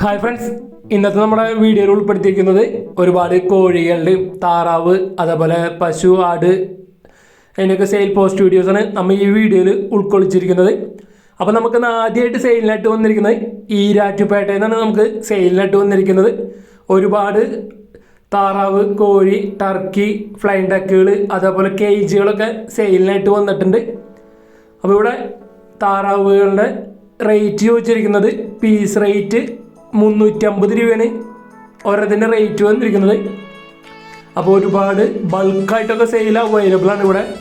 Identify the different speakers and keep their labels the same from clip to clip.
Speaker 1: Hi friends ഇന്നത്തെ നമ്മുടെ വീഡിയോയിൽ ഉൾപ്പെടുത്തിയിരിക്കുന്നത് ഒരുപാട് കോഴികളുടെയും താറാവ് അതേപോലെ പശു ആട് അതിന്റെയൊക്കെ സെയിൽ പോസ്റ്റ് വീഡിയോസാണ് നമ്മൾ ഈ വീഡിയോയിൽ ഉൾക്കൊള്ളിച്ചിരിക്കുന്നത്. അപ്പോൾ നമുക്ക് ആദ്യമായിട്ട് സെയിലിനായിട്ട് വന്നിരിക്കുന്നത് ഈരാറ്റുപേട്ടയിൽ നിന്നാണ് നമുക്ക് സെയിലിനായിട്ട് വന്നിരിക്കുന്നത്. ഒരുപാട് താറാവ് കോഴി ടർക്കി ഫ്ലൈൻ ഡക്കുകൾ അതേപോലെ കേജുകളൊക്കെ സെയിലിനായിട്ട് വന്നിട്ടുണ്ട്. അപ്പോൾ ഇവിടെ താറാവുകളുടെ റേറ്റ് ചോദിച്ചിരിക്കുന്നത് പീസ് റേറ്റ് മുന്നൂറ്റമ്പത് രൂപയാണ്. ഓരോത്തിന്റെ റേറ്റ് വന്നിരിക്കുന്നത്. അപ്പോൾ ഒരുപാട് ബൾക്കായിട്ടൊക്കെ സെയിൽ അവൈലബിൾ ആണ് ഇവിടെ.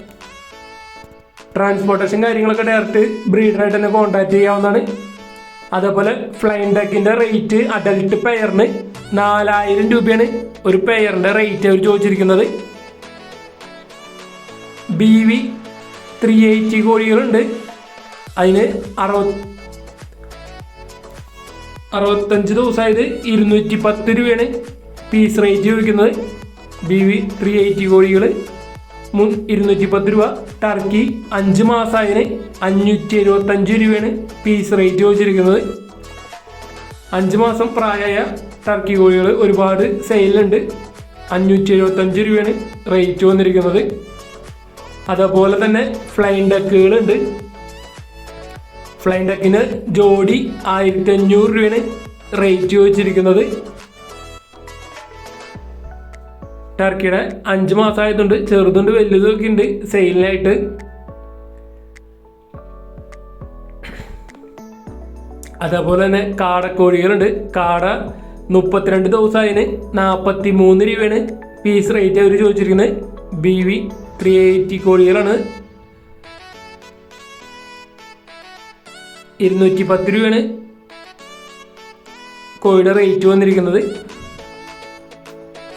Speaker 1: ട്രാൻസ്പോർട്ടേഷൻ കാര്യങ്ങളൊക്കെ ഡയറക്റ്റ് ബ്രീഡറായിട്ട് തന്നെ കോൺടാക്ട് ചെയ്യാവുന്നതാണ്. അതേപോലെ ഫ്ലൈൻ ഡെക്കിന്റെ റേറ്റ് അഡൽട്ട് പെയറിന് നാലായിരം രൂപയാണ് ഒരു പെയറിന്റെ റേറ്റ് അവർ ചോദിച്ചിരിക്കുന്നത്. ബി വി ത്രീ എയ്റ്റി കോഴികളുണ്ട് അതിന് അറുപത് അറുപത്തഞ്ച് ദിവസമായത് ഇരുന്നൂറ്റി പത്ത് രൂപയാണ് പീസ് റേറ്റ് ചോദിക്കുന്നത്. ബി വി ത്രീ എയ്റ്റി കോഴികൾ മുൻ ഇരുന്നൂറ്റി പത്ത് രൂപ. ടർക്കി അഞ്ച് മാസമായതിന് അഞ്ഞൂറ്റി എഴുപത്തഞ്ച് രൂപയാണ് പീസ് റേറ്റ് ചോദിച്ചിരിക്കുന്നത്. അഞ്ച് മാസം പ്രായമായ ടർക്കി കോഴികൾ ഒരുപാട് സെയിലുണ്ട് അഞ്ഞൂറ്റി എഴുപത്തഞ്ച് രൂപയാണ് റേറ്റ് വന്നിരിക്കുന്നത്. അതേപോലെ തന്നെ ഫ്ലൈൻ ഡക്കുകളുണ്ട് ഫ്ലൈൻ ഡക്കിന് ജോഡി ആയിരത്തി അഞ്ഞൂറ് രൂപയാണ് റേറ്റ് ചോദിച്ചിരിക്കുന്നത് ടർക്കിയുടെ അഞ്ച് മാസമായതുണ്ട് ചെറുതുണ്ട് വലുതൊക്കെ ഉണ്ട്. സെയിലിനായിട്ട്. അതേപോലെ തന്നെ കാടക്കോഴികളുണ്ട്. കാട മുപ്പത്തിരണ്ട് ദിവസമായതിന് നാൽപ്പത്തി മൂന്ന് രൂപയാണ്. പീസ് റേറ്റ് അവർ ചോദിച്ചിരിക്കുന്നത്. ബി വി ത്രീ എയ്റ്റി കോഴികളാണ്. ഇരുന്നൂറ്റി പത്ത് രൂപയാണ് കോഴിയുടെ റേറ്റ് വന്നിരിക്കുന്നത്.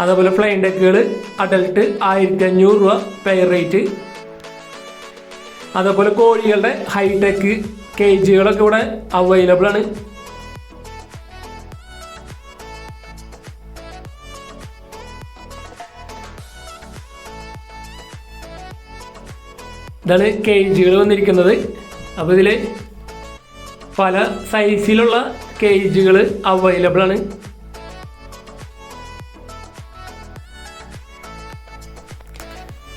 Speaker 1: അതേപോലെ ഫ്ലൈൻ ഡെക്കുകൾ അഡൽട്ട് ആയിരത്തി അഞ്ഞൂറ് രൂപ പെയർ റേറ്റ് അതേപോലെ കോഴികളുടെ ഹൈടെക് കേജുകളൊക്കെ ഇവിടെ അവൈലബിൾ ആണ്. ഇതാണ് കേജുകൾ വന്നിരിക്കുന്നത്. അപ്പോൾ ഇതിൽ പല സൈസിലുള്ള കേജുകൾ അവൈലബിൾ ആണ്.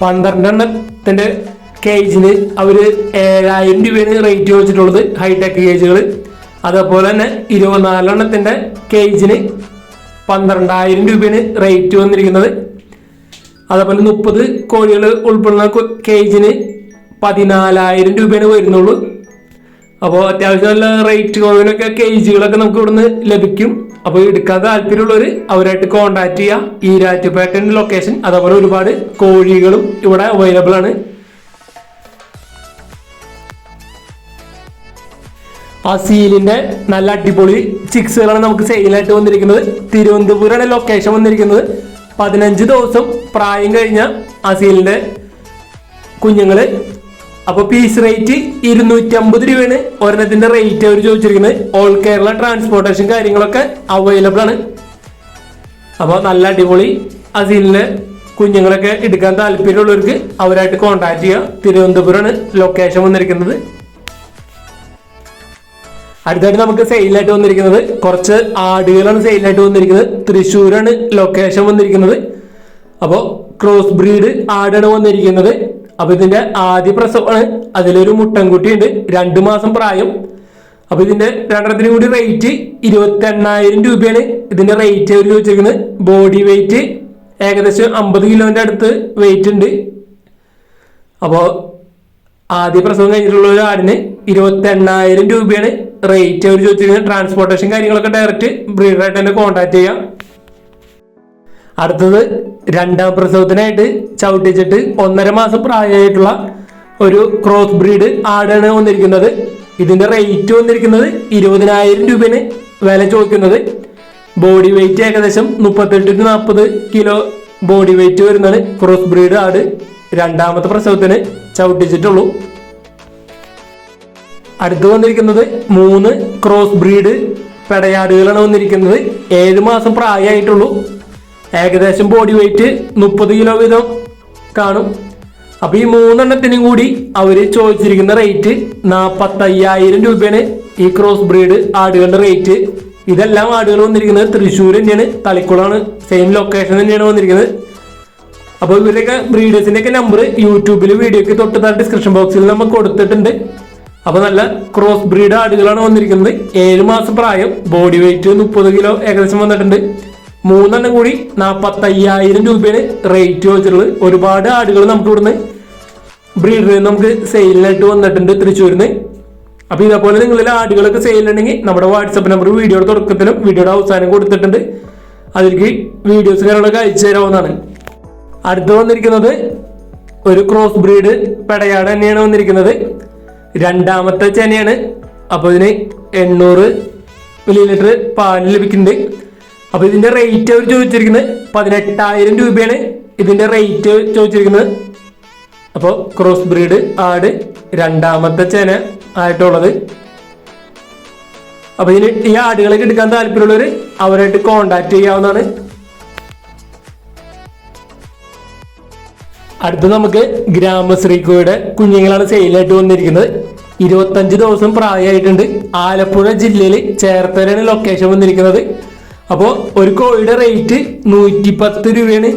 Speaker 1: പന്ത്രണ്ടെണ്ണത്തിന്റെ കേജിന് അവർ ഏഴായിരം രൂപയാണ് റേറ്റ് വെച്ചിട്ടുള്ളത് ഹൈടെക് കേജുകൾ അതേപോലെ തന്നെ ഇരുപത്തിനാലെണ്ണത്തിന്റെ കേജിന് പന്ത്രണ്ടായിരം രൂപയാണ് റേറ്റ് വന്നിരിക്കുന്നത്. അതേപോലെ മുപ്പത് കോഴികൾ ഉൾപ്പെടുന്ന കേജിന് പതിനാലായിരം രൂപയാണ് വരുന്നുള്ളൂ. അപ്പോൾ അത്യാവശ്യം നല്ല റേറ്റ് കുറവിനൊക്കെ കേജുകളൊക്കെ നമുക്ക് ഇവിടുന്ന് ലഭിക്കും. അപ്പോൾ എടുക്കാൻ താല്പര്യമുള്ളവർ അവരായിട്ട് കോൺടാക്ട് ചെയ്യുക ഈ രാറ്റുപേട്ടന്റെ ലൊക്കേഷൻ അതേപോലെ ഒരുപാട് കോഴികളും ഇവിടെ അവൈലബിൾ ആണ്. ആ സീലിന്റെ നല്ല അടിപൊളി ചിക്സുകളാണ് നമുക്ക് സെയിലായിട്ട് വന്നിരിക്കുന്നത്. തിരുവനന്തപുരമാണ് ലൊക്കേഷൻ വന്നിരിക്കുന്നത്. പതിനഞ്ച് ദിവസം പ്രായം കഴിഞ്ഞ ആ സീലിന്റെ കുഞ്ഞുങ്ങൾ അപ്പൊ പീസ് റേറ്റ് ഇരുന്നൂറ്റി അമ്പത് രൂപയാണ്. ഒരെണ്ണത്തിന്റെ റേറ്റ് അവർ ചോദിച്ചിരിക്കുന്നത്. ഓൾ കേരള ട്രാൻസ്പോർട്ടേഷൻ കാര്യങ്ങളൊക്കെ അവൈലബിൾ ആണ്. അപ്പോൾ നല്ല അടിപൊളി അസീലിന് കുഞ്ഞുങ്ങളൊക്കെ എടുക്കാൻ താല്പര്യമുള്ളവർക്ക് അവരായിട്ട് കോൺടാക്ട് ചെയ്യുക. തിരുവനന്തപുരമാണ് ലൊക്കേഷൻ വന്നിരിക്കുന്നത്. അടുത്തായിട്ട് നമുക്ക് സെയിലായിട്ട് വന്നിരിക്കുന്നത്. കുറച്ച് ആടുകളാണ് സെയിലായിട്ട് വന്നിരിക്കുന്നത്. തൃശ്ശൂരാണ് ലൊക്കേഷൻ വന്നിരിക്കുന്നത്. അപ്പോൾ ക്രോസ് ബ്രീഡ് ആടാണ് വന്നിരിക്കുന്നത്. അപ്പോൾ ഇതിന്റെ ആദ്യ പ്രസവമാണ് അതിലൊരു മുട്ടൻകുട്ടി ഉണ്ട് രണ്ട് മാസം പ്രായം. അപ്പൊ ഇതിന്റെ രണ്ടെണ്ണത്തിനും കൂടി റേറ്റ് ഇരുപത്തി എണ്ണായിരം രൂപയാണ് ഇതിന്റെ റേറ്റ് അവർ ചോദിച്ചിരിക്കുന്നത്. ബോഡി വെയിറ്റ് ഏകദേശം അമ്പത് കിലോന്റെ അടുത്ത് വെയിറ്റ് ഉണ്ട്. അപ്പോൾ ആദ്യ പ്രസവം കഴിഞ്ഞിട്ടുള്ള ഒരു ആടിന് ഇരുപത്തി എണ്ണായിരം രൂപയാണ് റേറ്റ് അവർ ചോദിച്ചിരിക്കുന്നത്. ട്രാൻസ്പോർട്ടേഷൻ കാര്യങ്ങളൊക്കെ ഡയറക്റ്റ് ബ്രീഡറായിട്ട് തന്നെ കോൺടാക്ട് ചെയ്യാം. അടുത്തത് രണ്ടാം പ്രസവത്തിനായിട്ട് ചവിട്ടിച്ചിട്ട് ഒന്നര മാസം പ്രായമായിട്ടുള്ള ഒരു ക്രോസ് ബ്രീഡ് ആടാണ് വന്നിരിക്കുന്നത്. ഇതിന്റെ റേറ്റ് വന്നിരിക്കുന്നത് ഇരുപതിനായിരം രൂപയാണ് വില ചോദിക്കുന്നത്. ബോഡി വെയിറ്റ് ഏകദേശം മുപ്പത്തെട്ട് ടു നാൽപ്പത് കിലോ ബോഡി വെയിറ്റ് വരുന്നതാണ് ക്രോസ് ബ്രീഡ് ആട് രണ്ടാമത്തെ പ്രസവത്തിന് ചവിട്ടിച്ചിട്ടുള്ളൂ. അടുത്ത് വന്നിരിക്കുന്നത് മൂന്ന് ക്രോസ് ബ്രീഡ് പെടയാടുകളാണ് വന്നിരിക്കുന്നത്. ഏഴ് മാസം പ്രായമായിട്ടുള്ളൂ. ഏകദേശം ബോഡി വെയിറ്റ് മുപ്പത് കിലോ വീതം കാണും. അപ്പൊ ഈ മൂന്നെണ്ണത്തിനും കൂടി അവർ ചോദിച്ചിരിക്കുന്ന റേറ്റ് നാപ്പത്തയ്യായിരം രൂപയാണ് ഈ ക്രോസ് ബ്രീഡ് ആടുകളുടെ റേറ്റ് ഇതെല്ലാം ആടുകൾ വന്നിരിക്കുന്നത് തൃശ്ശൂർ തന്നെയാണ് തളിക്കുളമാണ് സെയിം ലൊക്കേഷൻ തന്നെയാണ് വന്നിരിക്കുന്നത്. അപ്പോൾ ഇവരുടെയൊക്കെ ബ്രീഡേഴ്സിന്റെ ഒക്കെ നമ്പർ യൂട്യൂബിൽ വീഡിയോക്ക് തൊട്ട് താഴെ ഡിസ്ക്രിപ്ഷൻ ബോക്സിൽ നമ്മൾ കൊടുത്തിട്ടുണ്ട്. അപ്പോൾ നല്ല ക്രോസ് ബ്രീഡ് ആടുകളാണ് വന്നിരിക്കുന്നത്. ഏഴ് മാസം പ്രായം ബോഡി വെയിറ്റ് മുപ്പത് കിലോ ഏകദേശം വന്നിട്ടുണ്ട്. മൂന്നെണ്ണം കൂടി നാൽപ്പത്തയ്യായിരം രൂപയുടെ റേറ്റ് വെച്ചിട്ടുള്ളത് ഒരുപാട് ആടുകൾ നമുക്ക് ഇവിടുന്ന് ബ്രീഡറിൽ നമുക്ക് സെയിലിനായിട്ട് വന്നിട്ടുണ്ട് തൃശ്ശൂരിന്ന്. അപ്പൊ ഇതേപോലെ നിങ്ങളിൽ ആടുകളൊക്കെ സെയിലുണ്ടെങ്കിൽ നമ്മുടെ വാട്സപ്പ് നമ്പർ വീഡിയോയുടെ തുടക്കത്തിലും വീഡിയോയുടെ അവസാനം കൊടുത്തിട്ടുണ്ട്. അതിലേക്ക് വീഡിയോസ് കാര്യങ്ങളൊക്കെ അയച്ചു തരാവുന്നതാണ്. അടുത്ത് വന്നിരിക്കുന്നത് ഒരു ക്രോസ് ബ്രീഡ് പെടയാട് തന്നെയാണ് വന്നിരിക്കുന്നത്. രണ്ടാമത്തെ ചെനയാണ്. അപ്പോൾ ഇതിന് എണ്ണൂറ് മില്ലി ലിറ്റർ പാൽ ലഭിക്കുന്നുണ്ട്. അപ്പോൾ ഇതിന്റെ റേറ്റ് അവർ ചോദിച്ചിരിക്കുന്നത് പതിനെട്ടായിരം രൂപയാണ്. ഇതിന്റെ റേറ്റ് ചോദിച്ചിരിക്കുന്നത് അപ്പോൾ ക്രോസ് ബ്രീഡ് ആട് രണ്ടാമത്തെ ചേന ആയിട്ടുള്ളത്. അപ്പോൾ ഇതിന് ഈ ആടുകളൊക്കെ എടുക്കാൻ താല്പര്യമുള്ളവർ അവരായിട്ട് കോണ്ടാക്ട് ചെയ്യാവുന്നതാണ്. അടുത്ത് നമുക്ക് ഗ്രാമശ്രീക്കോയുടെ കുഞ്ഞുങ്ങളാണ് സെയിലായിട്ട് വന്നിരിക്കുന്നത്. ഇരുപത്തഞ്ച് ദിവസം പ്രായമായിട്ടുണ്ട്. ആലപ്പുഴ ജില്ലയിൽ ചേർത്തലയാണ് ലൊക്കേഷൻ വന്നിരിക്കുന്നത്. അപ്പോൾ ഒരു കോഴിയുടെ റേറ്റ് നൂറ്റി പത്ത് രൂപയാണ്.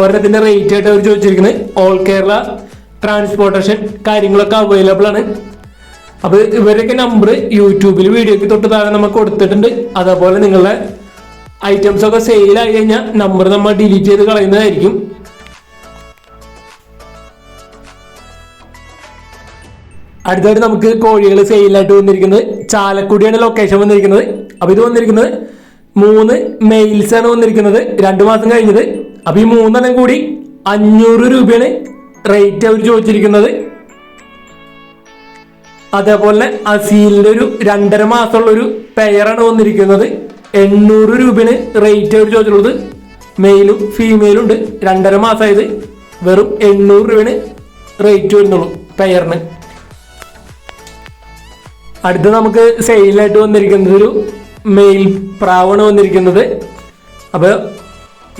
Speaker 1: ഒരെണ്ണത്തിന്റെ റേറ്റ് ആയിട്ട് അവർ ചോദിച്ചിരിക്കുന്നത് ഓൾ കേരള ട്രാൻസ്പോർട്ടേഷൻ കാര്യങ്ങളൊക്കെ അവൈലബിൾ ആണ്. അപ്പൊ ഇവരൊക്കെ നമ്പർ യൂട്യൂബിൽ വീഡിയോക്ക് തൊട്ട് താഴെ നമുക്ക് കൊടുത്തിട്ടുണ്ട്. അതേപോലെ നിങ്ങളുടെ ഐറ്റംസ് ഒക്കെ സെയിൽ ആയി കഴിഞ്ഞാൽ നമ്പർ നമ്മൾ ഡിലീറ്റ് ചെയ്ത് കളയുന്നതായിരിക്കും. അടുത്തായിട്ട് നമുക്ക് കോഴികൾ സെയിലായിട്ട് വന്നിരിക്കുന്നത്. ചാലക്കുടിയാണ് ലൊക്കേഷൻ വന്നിരിക്കുന്നത്. അപ്പൊ ഇത് വന്നിരിക്കുന്നത് മൂന്ന് മെയിൽസ് ആണ് വന്നിരിക്കുന്നത്. രണ്ടു മാസം കഴിഞ്ഞത്. അപ്പൊ ഈ മൂന്നെണ്ണം കൂടി അഞ്ഞൂറ് രൂപയാണ് റേറ്റ് അവർ ചോദിച്ചിരിക്കുന്നത്. അതേപോലെ അസീലിന്റെ ഒരു രണ്ടര മാസമുള്ള ഒരു പെയറാണ് വന്നിരിക്കുന്നത്. എണ്ണൂറ് രൂപയാണ് റേറ്റ് അവർ ചോദിച്ചിട്ടുള്ളത്. മെയിലും ഫീമെയിലും ഉണ്ട്. രണ്ടര മാസമായത് വെറും എണ്ണൂറ് രൂപയാണ് റേറ്റ് വരുന്നുള്ളൂ പെയറിന് അടുത്ത് നമുക്ക് സെയിലായിട്ട് വന്നിരിക്കുന്നത് ഒരു മെയിൽ പ്രാവാണ് വന്നിരിക്കുന്നത്. അപ്പോൾ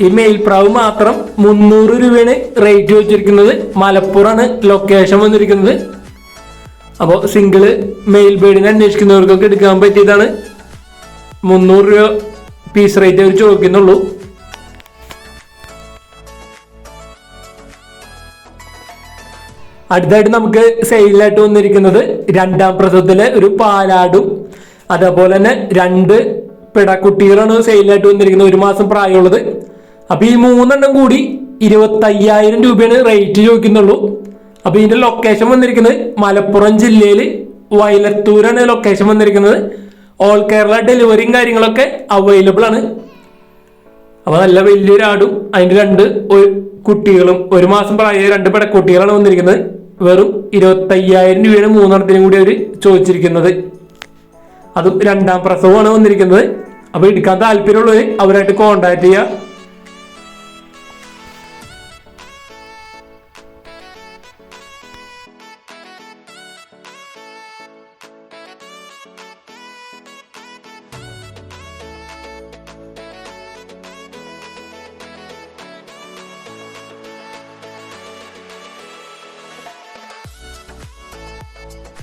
Speaker 1: ഈ മെയിൽ പ്രാവ് മാത്രം മുന്നൂറ് രൂപയാണ് റേറ്റ് വെച്ചിരിക്കുന്നത്. മലപ്പുറമാണ് ലൊക്കേഷൻ വന്നിരിക്കുന്നത്. അപ്പോൾ സിംഗിൾ മെയിൽ ബേഡിനെ അന്വേഷിക്കുന്നവർക്കൊക്കെ എടുക്കാൻ പറ്റിയതാണ്. മുന്നൂറ് രൂപ പീസ് റേറ്റ് അവർ ചോദിക്കുന്നുള്ളൂ. അടുത്തായിട്ട് നമുക്ക് സെയിലായിട്ട് വന്നിരിക്കുന്നത് രണ്ടാം പ്രസവത്തിലെ ഒരു പാലാടും അതേപോലെ തന്നെ രണ്ട് പിടക്കുട്ടികളാണ് സെയിലായിട്ട് വന്നിരിക്കുന്നത്. ഒരു മാസം പ്രായമുള്ളത്. അപ്പൊ ഈ മൂന്നെണ്ണം കൂടി ഇരുപത്തയ്യായിരം രൂപയാണ് റേറ്റ് ചോദിക്കുന്നുള്ളൂ. അപ്പൊ ഇതിന്റെ ലൊക്കേഷൻ വന്നിരിക്കുന്നത് മലപ്പുറം ജില്ലയിൽ വയലത്തൂരാണ് ലൊക്കേഷൻ വന്നിരിക്കുന്നത്. ഓൾ കേരള ഡെലിവറിയും കാര്യങ്ങളൊക്കെ അവൈലബിൾ ആണ്. അപ്പൊ നല്ല വലിയൊരു ആടും അതിന്റെ രണ്ട് കുട്ടികളും ഒരു മാസം പ്രായ രണ്ട് പെടക്കുട്ടികളാണ് വന്നിരിക്കുന്നത്. വെറും ഇരുപത്തയ്യായിരം രൂപയാണ് മൂന്നെണ്ണത്തിനും കൂടി അവർ ചോദിച്ചിരിക്കുന്നത്. അതും രണ്ടാം പ്രസവമാണ് വന്നിരിക്കുന്നത്. അപ്പൊ എടുക്കാൻ താല്പര്യമുള്ളവർ അവരായിട്ട് കോണ്ടാക്ട് ചെയ്യുക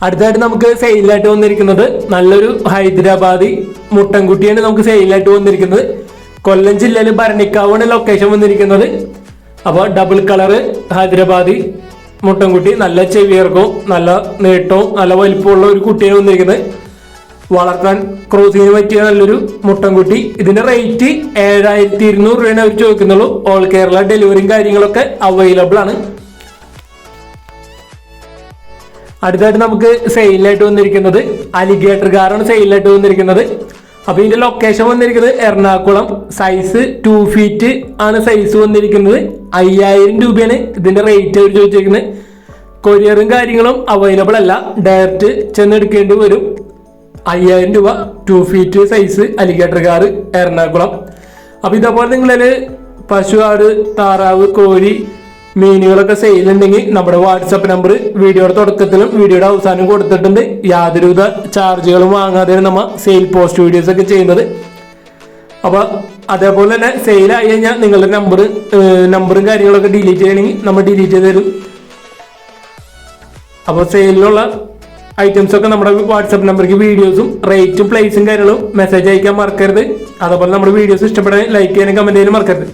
Speaker 1: അടുത്തായിട്ട് നമുക്ക് സെയിലായിട്ട് വന്നിരിക്കുന്നത് നല്ലൊരു ഹൈദരാബാദി മുട്ടൻകുട്ടിയാണ് നമുക്ക് സെയിലായിട്ട് വന്നിരിക്കുന്നത്. കൊല്ലം ജില്ലയിൽ ഭരണിക്കാവാണ് ലൊക്കേഷൻ വന്നിരിക്കുന്നത്. അപ്പോൾ ഡബിൾ കളറ് ഹൈദരാബാദി മുട്ടൻകുട്ടി നല്ല ചെവിയർക്കും നല്ല നീട്ടവും നല്ല വലിപ്പമുള്ള ഒരു കുട്ടിയാണ് വന്നിരിക്കുന്നത്. വളർത്താൻ ക്രോസിന് പറ്റിയ നല്ലൊരു മുട്ടൻകുട്ടി. ഇതിന്റെ റേറ്റ് ഏഴായിരത്തി ഇരുന്നൂറ് രൂപയാണ് അവർ ചോദിക്കുന്നുള്ളൂ. ഓൾ കേരള ഡെലിവറിയും കാര്യങ്ങളൊക്കെ അവൈലബിൾ ആണ്. അടുത്തായിട്ട് നമുക്ക് സെയിലായിട്ട് വന്നിരിക്കുന്നത് അലിഗേറ്റർ കാറാണ് സെയിലായിട്ട് വന്നിരിക്കുന്നത്. അപ്പൊ ഇതിന്റെ ലൊക്കേഷൻ വന്നിരിക്കുന്നത് എറണാകുളം. സൈസ് ടു ഫീറ്റ് ആണ് സൈസ് വന്നിരിക്കുന്നത്. അയ്യായിരം രൂപയാണ് ഇതിന്റെ റേറ്റ് അവർ ചോദിച്ചിരിക്കുന്നത് കൊറിയറും കാര്യങ്ങളും അവൈലബിൾ അല്ല. ഡയറക്റ്റ് ചെന്നെടുക്കേണ്ടി വരും. അയ്യായിരം രൂപ two feet size alligator gar Ernakulam. അപ്പൊ ഇതേപോലെ നിങ്ങളിൽ പശു ആട് താറാവ് കോഴി മീനുകളൊക്കെ സെയിൽ ഉണ്ടെങ്കിൽ നമ്മുടെ വാട്സപ്പ് നമ്പർ വീഡിയോയുടെ തുടക്കത്തിലും വീഡിയോയുടെ അവസാനം കൊടുത്തിട്ടുണ്ട്. യാതൊരുവിധ ചാർജുകളും വാങ്ങാതെ നമ്മൾ സെയിൽ പോസ്റ്റ് വീഡിയോസ് ഒക്കെ ചെയ്യുന്നത്. അപ്പോൾ അതേപോലെ തന്നെ സെയിൽ ആയി കഴിഞ്ഞാൽ നിങ്ങളുടെ നമ്പർ നമ്പറും കാര്യങ്ങളൊക്കെ ഡിലീറ്റ് ചെയ്യണമെങ്കിൽ നമ്മൾ ഡിലീറ്റ് ചെയ്ത് തരും. അപ്പോൾ സെയിലിലുള്ള ഐറ്റംസ് ഒക്കെ നമ്മുടെ വാട്സപ്പ് നമ്പർക്ക് വീഡിയോസും റേറ്റും പ്ലേസും കാര്യങ്ങളും മെസ്സേജ് അയക്കാൻ മറക്കരുത്. അതേപോലെ നമ്മുടെ വീഡിയോസ് ഇഷ്ടപ്പെടാൻ ലൈക്ക് ചെയ്യാനും കമന്റ് ചെയ്യാനും മറക്കരുത്.